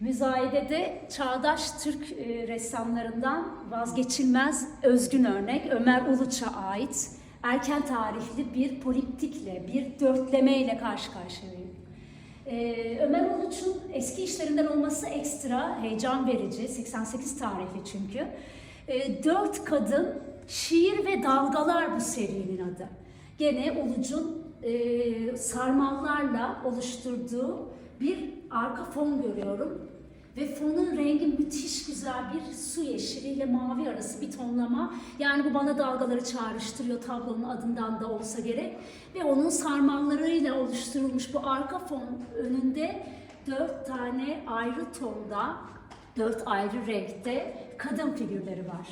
Müzayedede çağdaş Türk e, ressamlarından vazgeçilmez özgün örnek Ömer Uluç'a ait erken tarihli bir poliptikle, bir dörtlemeyle karşı karşıyayım. Ee, Ömer Uluç'un eski işlerinden olması ekstra heyecan verici, 88 tarihli çünkü. Ee, dört kadın, şiir ve dalgalar bu serinin adı. Gene Uluç'un e, sarmallarla oluşturduğu bir arka fon görüyorum. Ve fonun rengi müthiş güzel bir su yeşiliyle mavi arası bir tonlama. Yani bu bana dalgaları çağrıştırıyor tablonun adından da olsa gerek. Ve onun sarmallarıyla oluşturulmuş bu arka fon önünde dört tane ayrı tonda, dört ayrı renkte kadın figürleri var.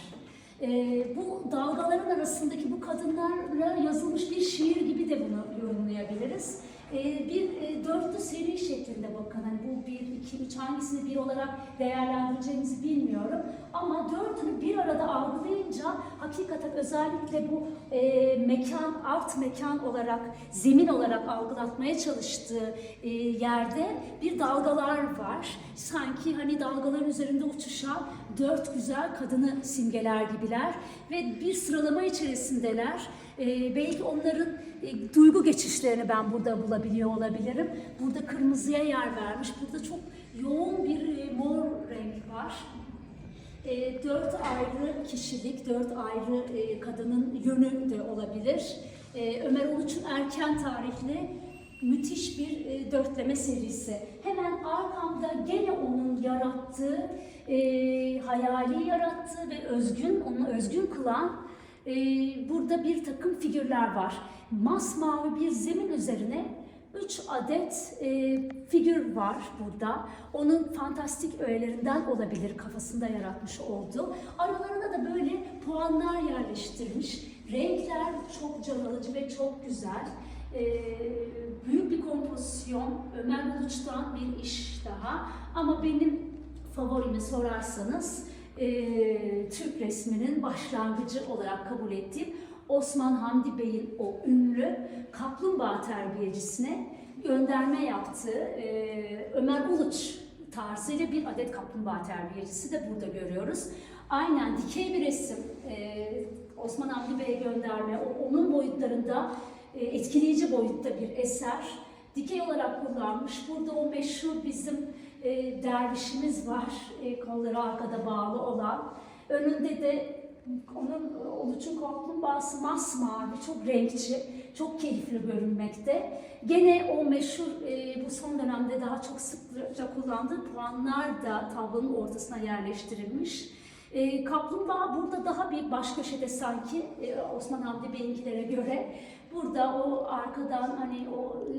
Ee, bu dalgaların arasındaki bu kadınlarla yazılmış bir şiir gibi de bunu yorumlayabiliriz. Ee, bir e, dörtlü seri şeklinde bakın. Hani bu bir, iki, üç hangisini bir olarak değerlendireceğimizi bilmiyorum. Ama dördünü bir arada algılayınca hakikaten özellikle bu e, mekan, alt mekan olarak, zemin olarak algılatmaya çalıştığı e, yerde bir dalgalar var. Sanki hani dalgaların üzerinde uçuşan dört güzel kadını simgeler gibiler ve bir sıralama içerisindeler. Ee, belki onların e, duygu geçişlerini ben burada bulabiliyor olabilirim. Burada kırmızıya yer vermiş. Burada çok yoğun bir e, mor renk var. E, dört ayrı kişilik, dört ayrı e, kadının yönü de olabilir. E, Ömer Uluç'un erken tarihli müthiş bir e, dörtleme serisi. Hemen arkamda gene onun yarattığı, e, hayali yarattığı ve özgün, onu özgün kılan e, burada bir takım figürler var. Masmavi bir zemin üzerine üç adet e, figür var burada. Onun fantastik öğelerinden olabilir kafasında yaratmış olduğu. Aralarına da böyle puanlar yerleştirmiş. Renkler çok can alıcı ve çok güzel. E, büyük bir kompozisyon. Ömer Buluç'tan bir iş daha. Ama benim favorimi sorarsanız e, Türk resminin başlangıcı olarak kabul ettiğim Osman Hamdi Bey'in o ünlü kaplumbağa terbiyecisine gönderme yaptığı e, Ömer Uluç tarzıyla bir adet kaplumbağa terbiyecisi de burada görüyoruz. Aynen dikey bir resim e, Osman Hamdi Bey'e gönderme, o- onun boyutlarında e, etkileyici boyutta bir eser. Dikey olarak kullanmış. Burada o meşhur bizim e, dervişimiz var, e, kolları arkada bağlı olan. Önünde de onun Uluç'un kaplumbağası masmavi, çok renkçi, çok keyifli görünmekte. Gene o meşhur e, bu son dönemde daha çok sıklıkla kullandığı puanlar da tablonun ortasına yerleştirilmiş. E, kaplumbağa burada daha bir baş köşede sanki e, Osman Hamdi Bey'inkilere göre. Burada o arkadan hani o e,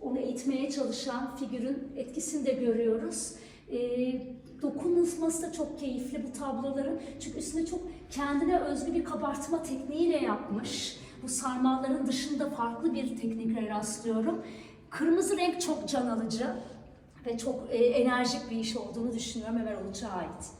onu itmeye çalışan figürün etkisini de görüyoruz. E, dokunulması da çok keyifli bu tabloların. Çünkü üstüne çok kendine özgü bir kabartma tekniğiyle yapmış. Bu sarmalların dışında farklı bir teknikle rastlıyorum. Kırmızı renk çok can alıcı ve çok e, enerjik bir iş olduğunu düşünüyorum Ömer Uluç'a ait.